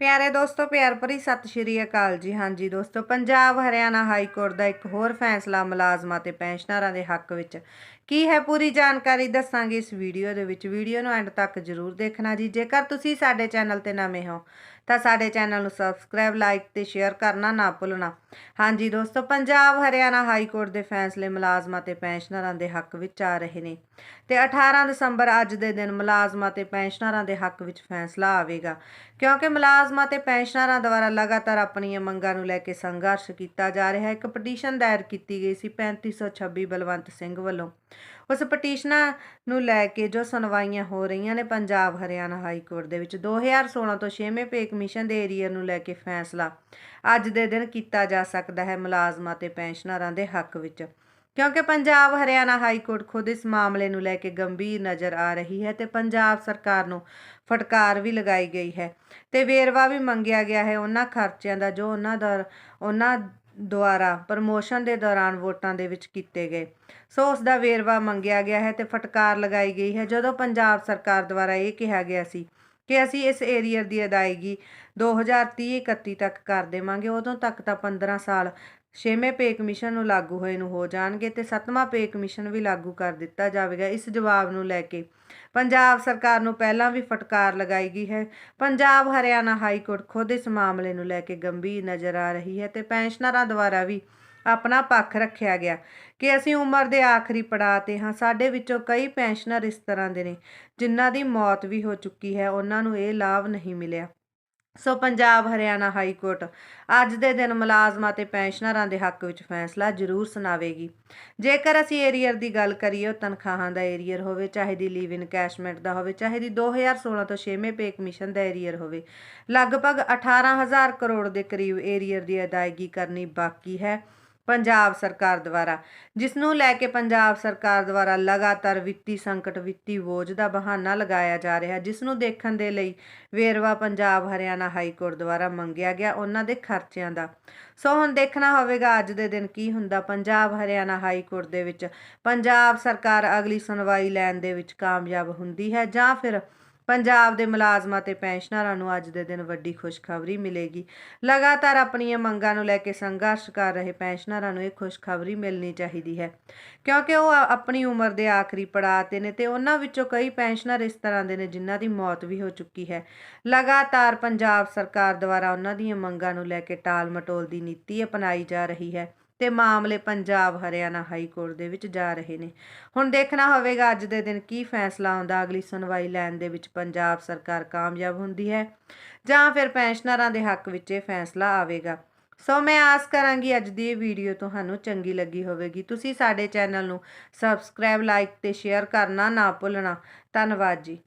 ਪਿਆਰੇ ਦੋਸਤੋ, ਪਿਆਰ ਭਰੀ ਸਤਿ ਸ਼੍ਰੀ ਅਕਾਲ ਜੀ। ਹਾਂਜੀ ਦੋਸਤੋ, ਪੰਜਾਬ, ਹਰਿਆਣਾ ਹਾਈ ਕੋਰਟ ਦਾ ਇੱਕ ਹੋਰ ਫੈਸਲਾ ਮੁਲਾਜ਼ਮਾਂ ਤੇ ਪੈਨਸ਼ਨਰਾਂ ਦੇ ਹੱਕ ਵਿੱਚ। ਕੀ ਹੈ ਪੂਰੀ ਜਾਣਕਾਰੀ ਦੱਸਾਂਗੇ ਇਸ ਵੀਡੀਓ ਦੇ ਵਿੱਚ। ਵੀਡੀਓ ਨੂੰ ਐਂਡ ਤੱਕ ਜ਼ਰੂਰ ਦੇਖਣਾ ਜੀ। ਜੇਕਰ ਤੁਸੀਂ ਸਾਡੇ ਚੈਨਲ ਤੇ ਨਵੇਂ ਹੋ, ਤਾਂ ਸਾਡੇ ਚੈਨਲ ਨੂੰ ਸਬਸਕ੍ਰਾਈਬ, ਲਾਈਕ ਤੇ ਸ਼ੇਅਰ ਕਰਨਾ ਨਾ ਭੁੱਲਣਾ। ਹਾਂਜੀ ਦੋਸਤੋ, ਪੰਜਾਬ, ਹਰਿਆਣਾ ਹਾਈ ਕੋਰਟ ਦੇ ਫੈਸਲੇ ਮੁਲਾਜ਼ਮਾਂ ਤੇ ਪੈਨਸ਼ਨਰਾਂ ਦੇ ਹੱਕ ਵਿੱਚ ਆ ਰਹੇ ਨੇ। ਤੇ 18 ਦਸੰਬਰ ਅੱਜ ਦੇ ਦਿਨ ਮੁਲਾਜ਼ਮਾਂ ਤੇ ਪੈਨਸ਼ਨਰਾਂ ਦੇ ਹੱਕ ਵਿੱਚ ਫੈਸਲਾ ਆਵੇਗਾ। ਕਿਉਂਕਿ ਮੁਲਾਜ਼ਮ ਤੇ ਪੈਨਸ਼ਨਰਾਂ ਦੁਆਰਾ ਲਗਾਤਾਰ ਆਪਣੀਆਂ ਮੰਗਾਂ ਨੂੰ ਲੈ ਕੇ ਸੰਘਰਸ਼ ਕੀਤਾ ਜਾ ਰਿਹਾ ਹੈ। ਇੱਕ ਪਟੀਸ਼ਨ ਦਾਇਰ ਕੀਤੀ ਗਈ ਸੀ 3526 ਬਲਵੰਤ ਸਿੰਘ ਵੱਲੋਂ। ਉਸ ਪਟੀਸ਼ਨਾਂ ਨੂੰ ਲੈ ਕੇ ਜੋ ਸੁਣਵਾਈਆਂ ਹੋ ਰਹੀਆਂ ਨੇ ਪੰਜਾਬ ਹਰਿਆਣਾ ਹਾਈ ਕੋਰਟ ਦੇ ਵਿੱਚ 2016 ਤੋਂ 6ਵੇਂ ਪੇ ਕਮਿਸ਼ਨ ਦੇ ਏਰੀਆ ਨੂੰ ਲੈ ਕੇ ਫੈਸਲਾ ਅੱਜ ਦੇ ਦਿਨ ਕੀਤਾ ਜਾ ਸਕਦਾ ਹੈ ਮੁਲਾਜ਼ਮਾਂ ਤੇ ਪੈਨਸ਼ਨਰਾਂ ਦੇ ਹੱਕ ਵਿੱਚ। ਕਿਉਂਕਿ ਪੰਜਾਬ ਹਰਿਆਣਾ ਹਾਈ ਕੋਰਟ ਖੁਦ ਇਸ ਮਾਮਲੇ ਨੂੰ ਲੈ ਕੇ ਗੰਭੀਰ ਨਜ਼ਰ ਆ ਰਹੀ ਹੈ ਤੇ ਪੰਜਾਬ ਸਰਕਾਰ ਨੂੰ ਫਟਕਾਰ ਵੀ ਲਗਾਈ ਗਈ ਹੈ ਤੇ ਵੇਰਵਾ ਵੀ ਮੰਗਿਆ ਗਿਆ ਹੈ ਉਹਨਾਂ ਖਰਚਿਆਂ ਦਾ ਜੋ ਉਹਨਾਂ ਦਾ ਉਹਨਾਂ ਦੁਆਰਾ ਪ੍ਰਮੋਸ਼ਨ ਦੇ ਦੌਰਾਨ ਵੋਟਾਂ ਦੇ ਵਿੱਚ ਕੀਤੇ ਗਏ। ਸੋ ਉਸ ਦਾ ਵੇਰਵਾ ਮੰਗਿਆ ਗਿਆ ਹੈ ਤੇ ਫਟਕਾਰ ਲਗਾਈ ਗਈ ਹੈ। ਜਦੋਂ ਪੰਜਾਬ ਸਰਕਾਰ ਦੁਆਰਾ ਇਹ ਕਿਹਾ ਗਿਆ ਸੀ ਕਿ ਅਸੀਂ ਇਸ ਏਰੀਅਰ ਦੀ ਅਦਾਇਗੀ 2030-31 ਤੱਕ ਕਰ ਦੇਵਾਂਗੇ, ਉਦੋਂ ਤੱਕ ਤਾਂ 15 ਸਾਲ ਛੇਵੇਂ ਪੇ ਕਮਿਸ਼ਨ ਨੂੰ ਲਾਗੂ ਹੋਏ ਨੂੰ ਹੋ ਜਾਣਗੇ ਤੇ ਸੱਤਵਾਂ ਪੇ ਕਮਿਸ਼ਨ ਵੀ ਲਾਗੂ ਕਰ ਦਿੱਤਾ ਜਾਵੇਗਾ। ਇਸ ਜਵਾਬ ਨੂੰ ਲੈ ਕੇ ਪੰਜਾਬ ਸਰਕਾਰ ਨੂੰ ਪਹਿਲਾਂ ਵੀ ਫਟਕਾਰ ਲਗਾਈ ਗਈ ਹੈ। ਪੰਜਾਬ ਹਰਿਆਣਾ ਹਾਈ ਕੋਰਟ ਖੁਦ ਇਸ ਮਾਮਲੇ ਨੂੰ ਲੈ ਕੇ ਗੰਭੀਰ ਨਜ਼ਰ ਆ ਰਹੀ ਹੈ ਤੇ ਪੈਨਸ਼ਨਰਾਂ ਦੁਆਰਾ ਵੀ ਆਪਣਾ ਪੱਖ ਰੱਖਿਆ ਗਿਆ ਕਿ ਅਸੀਂ ਉਮਰ ਦੇ ਆਖਰੀ ਪੜਾਅ ਤੇ ਹਾਂ। ਸਾਡੇ ਵਿੱਚੋਂ ਕਈ ਪੈਨਸ਼ਨਰ ਇਸ ਤਰ੍ਹਾਂ ਦੇ ਨੇ ਜਿਨ੍ਹਾਂ ਦੀ ਮੌਤ ਵੀ ਹੋ ਚੁੱਕੀ ਹੈ। ਉਹਨਾਂ ਨੂੰ ਇਹ ਲਾਭ ਨਹੀਂ ਮਿਲਿਆ। ਸੋ ਪੰਜਾਬ ਹਰਿਆਣਾ ਹਾਈ ਕੋਰਟ ਅੱਜ ਦੇ ਦਿਨ ਮੁਲਾਜ਼ਮਾਂ ਤੇ ਪੈਨਸ਼ਨਰਾਂ ਦੇ ਹੱਕ ਵਿੱਚ ਫੈਸਲਾ ਜ਼ਰੂਰ ਸੁਣਾਵੇਗੀ। ਜੇਕਰ ਅਸੀਂ ਏਰੀਅਰ ਦੀ ਗੱਲ ਕਰੀਏ, ਉਹ ਤਨਖਾਹਾਂ ਦਾ ਏਰੀਅਰ ਹੋਵੇ, ਚਾਹੇ ਦੀ ਲੀਵ ਇਨ ਕੈਸ਼ਮੈਂਟ ਦਾ ਹੋਵੇ, ਚਾਹੇ ਦੀ 2016 ਤੋਂ 6ਵੇਂ ਪੇ ਕਮਿਸ਼ਨ ਦਾ ਏਰੀਅਰ ਹੋਵੇ, ਲਗਭਗ 18000 ਕਰੋੜ ਦੇ ਕਰੀਬ ਏਰੀਅਰ ਦੀ ਅਦਾਇਗੀ ਕਰਨੀ ਬਾਕੀ ਹੈ। ਪੰਜਾਬ ਸਰਕਾਰ ਦੁਆਰਾ ਜਿਸ ਨੂੰ ਲੈ ਕੇ ਪੰਜਾਬ ਸਰਕਾਰ ਦੁਆਰਾ ਲਗਾਤਾਰ ਵਿੱਤੀ ਸੰਕਟ, ਵਿੱਤੀ ਬੋਝ ਦਾ ਬਹਾਨਾ ਲਗਾਇਆ ਜਾ ਰਿਹਾ ਜਿਸ ਨੂੰ ਦੇਖਣ ਦੇ ਲਈ ਵੇਰਵਾ ਪੰਜਾਬ ਹਰਿਆਣਾ ਹਾਈ ਕੋਰਟ ਦੁਆਰਾ ਮੰਗਿਆ ਗਿਆ ਉਹਨਾਂ ਦੇ ਖਰਚਿਆਂ ਦਾ। ਸੋ ਹੁਣ ਦੇਖਣਾ ਹੋਵੇਗਾ ਅੱਜ ਦੇ ਦਿਨ ਕੀ ਹੁੰਦਾ, ਪੰਜਾਬ ਹਰਿਆਣਾ ਹਾਈ ਕੋਰਟ ਦੇ ਵਿੱਚ, ਪੰਜਾਬ ਸਰਕਾਰ ਅਗਲੀ ਸੁਣਵਾਈ ਲੈਣ ਦੇ ਵਿੱਚ ਕਾਮਯਾਬ ਹੁੰਦੀ ਹੈ ਜਾਂ ਫਿਰ ਪੰਜਾਬ ਦੇ ਮੁਲਾਜ਼ਮਾਂ ਤੇ ਪੈਨਸ਼ਨਰਾਂ ਨੂੰ ਅੱਜ ਦੇ ਦਿਨ ਵੱਡੀ ਖੁਸ਼ਖਬਰੀ ਮਿਲੇਗੀ। ਲਗਾਤਾਰ ਆਪਣੀਆਂ ਮੰਗਾਂ ਨੂੰ ਲੈ ਕੇ ਸੰਘਰਸ਼ ਕਰ ਰਹੇ ਪੈਨਸ਼ਨਰਾਂ ਨੂੰ ਇਹ ਖੁਸ਼ਖਬਰੀ ਮਿਲਣੀ ਚਾਹੀਦੀ ਹੈ। ਕਿਉਂਕਿ ਉਹ ਆਪਣੀ ਉਮਰ ਦੇ ਆਖਰੀ ਪੜਾਅ ਤੇ ਨੇ ਤੇ ਉਹਨਾਂ ਵਿੱਚੋਂ ਕਈ ਪੈਨਸ਼ਨਰ ਇਸ ਤਰ੍ਹਾਂ ਦੇ ਨੇ ਜਿਨ੍ਹਾਂ ਦੀ ਮੌਤ ਵੀ ਹੋ ਚੁੱਕੀ ਹੈ। ਲਗਾਤਾਰ ਪੰਜਾਬ ਸਰਕਾਰ ਦੁਆਰਾ ਉਹਨਾਂ ਦੀਆਂ ਮੰਗਾਂ ਨੂੰ ਲੈ ਕੇ ਟਾਲ ਮਟੋਲ ਦੀ ਨੀਤੀ ਅਪਣਾਈ ਜਾ ਰਹੀ ਹੈ। ਤੇ ਮਾਮਲੇ ਪੰਜਾਬ, ਹਰਿਆਣਾ ਹਾਈ ਕੋਰਟ ਦੇ ਵਿੱਚ ਜਾ ਰਹੇ ਨੇ। ਹੁਣ ਦੇਖਣਾ ਹੋਵੇਗਾ ਅੱਜ ਦੇ ਦਿਨ ਕੀ ਫੈਸਲਾ ਆਉਂਦਾ। ਅਗਲੀ ਸੁਣਵਾਈ ਲੈਣ ਦੇ ਵਿੱਚ ਪੰਜਾਬ ਸਰਕਾਰ ਕਾਮਯਾਬ ਹੁੰਦੀ ਹੈ ਜਾਂ ਫਿਰ ਪੈਨਸ਼ਨਰਾਂ ਦੇ ਹੱਕ ਵਿੱਚ ਇਹ ਫੈਸਲਾ ਆਵੇਗਾ। ਸੋ ਮੈਂ ਆਸ ਕਰਾਂਗੀ ਅੱਜ ਦੀ ਇਹ ਵੀਡੀਓ ਤੁਹਾਨੂੰ ਚੰਗੀ ਲੱਗੀ ਹੋਵੇਗੀ। ਤੁਸੀਂ ਸਾਡੇ ਚੈਨਲ ਨੂੰ ਸਬਸਕ੍ਰਾਈਬ, ਲਾਈਕ ਤੇ ਸ਼ੇਅਰ ਕਰਨਾ ਨਾ ਭੁੱਲਣਾ। ਧੰਨਵਾਦ ਜੀ।